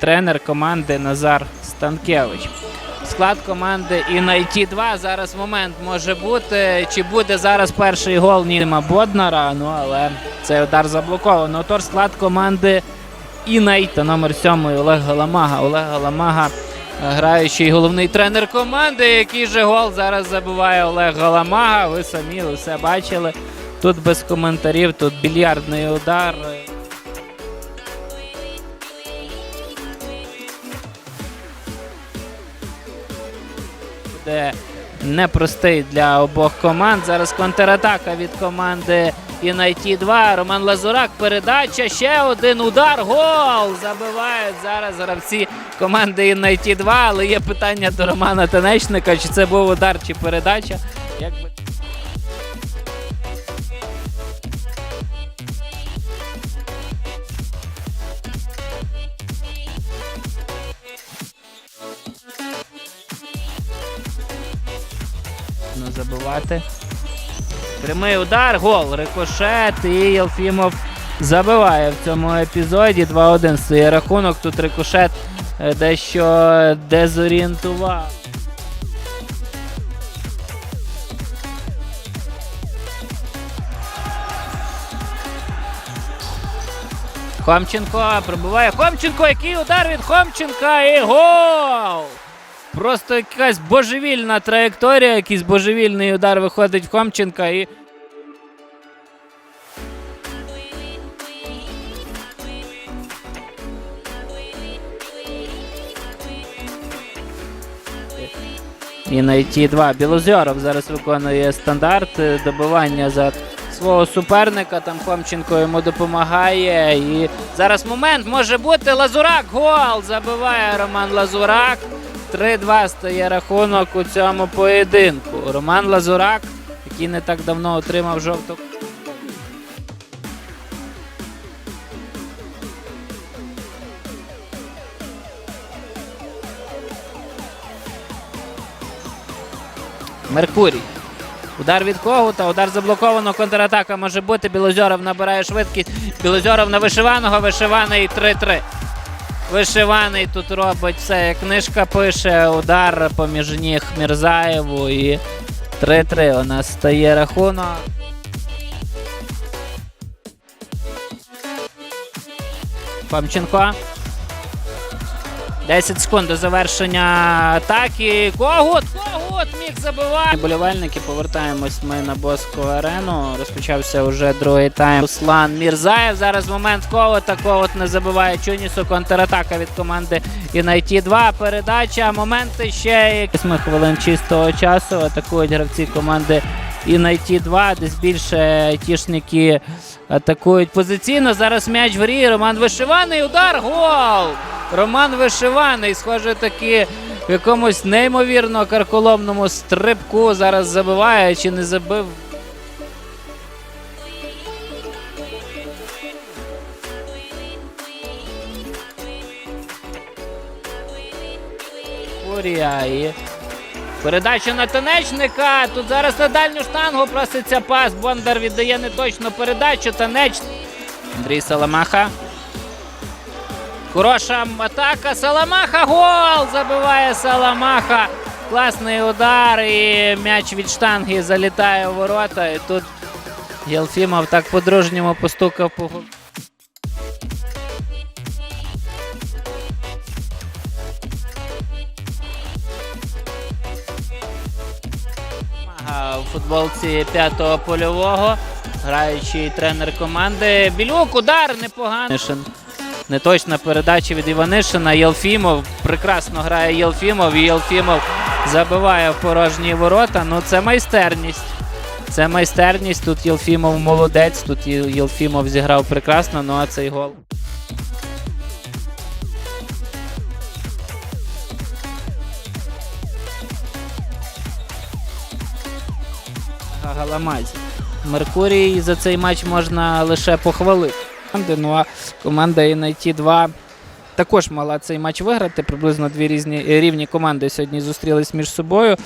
Тренер команди Назар Станкевич. Склад команди і на it 2 зараз момент може бути. Чи буде зараз перший гол Німа Боднара? Ну але цей удар заблоковано. Отож склад команди Інай та номер 7 Олег Галамага. Олег Галамага, е, граючий головний тренер команди. Який же гол зараз забиває Олег Галамага. Ви самі все бачили. Тут без коментарів, тут більярдний удар. Буде непростий для обох команд. Зараз контратака від команди Інайті 2. Роман Лазурак. Передача. Ще один удар. Гол! Забивають зараз гравці команди Інайті 2. Але є питання до Романа Танечника, чи це був удар, чи передача. Якби... забивати. Прямий удар, гол, рикошет і Єлфімов забиває в цьому епізоді. 2-1 стає рахунок. Тут рикошет е, дещо дезорієнтував. Хомченко пробиває. Хомченко, який удар від Хомченка і гол! Просто якась божевільна траєкторія, якийсь божевільний удар виходить в Хомченка і. І на ІТ 2 Білозьоров зараз виконує стандарт добивання за свого суперника. Там Хомченко йому допомагає. І зараз момент може бути. Лазурак. Гол! Забиває Роман Лазурак. 3-2 стає рахунок у цьому поєдинку. Роман Лазурак, який не так давно отримав жовту. Меркурій. Удар від Когута, удар заблоковано, контратака може бути. Білозьоров набирає швидкість. Білозьоров на вишиваного, вишиваний 3-3. Вишиваний тут робить все, книжка пише. Удар поміж ніг Мірзаєву і 3-3 у нас стає рахунок. Памченко. 10 секунд до завершення атаки. Когут! Когут міг забивати. Болівальники повертаємось ми на Боску арену. Розпочався вже другий тайм. Руслан Мірзаєв. Зараз момент Когута. Когут не забиває Чунісу. Контратака від команди Інайті 2. Передача. Моменти ще. 8 хвилин чистого часу. Атакують гравці команди Інайті 2. Десь більше айтішники атакують позиційно. Зараз м'яч в грі. Роман Вишиваний. Удар. Гол! Роман Вишиваний, схоже, таки в якомусь неймовірно карколомному стрибку зараз забиває чи не забив. Фурія і передача на танечника. Тут зараз на дальню штангу проситься пас. Бондар віддає неточну передачу. Танеч. Андрій Саламаха. Хороша атака. Саламаха. Гол! Забиває Саламаха. Класний удар. І м'яч від штанги залітає у ворота. І тут Єлфімов так по-дружньому постукав по гол- У футболці п'ятого польового. Граючий тренер команди. Білюк, удар непоганий. Неточна передача від Іванишина. Єлфімов. Прекрасно грає Єлфімов. І Єлфімов забиває в порожні ворота. Ну це майстерність. Це майстерність. Тут Єлфімов молодець. Тут Єлфімов зіграв прекрасно. Ну а цей гол. Галамазі. Меркурій за цей матч можна лише похвалити. Ну а команда NIT 2 також мала цей матч виграти. Приблизно дві різні рівні команди сьогодні зустрілись між собою.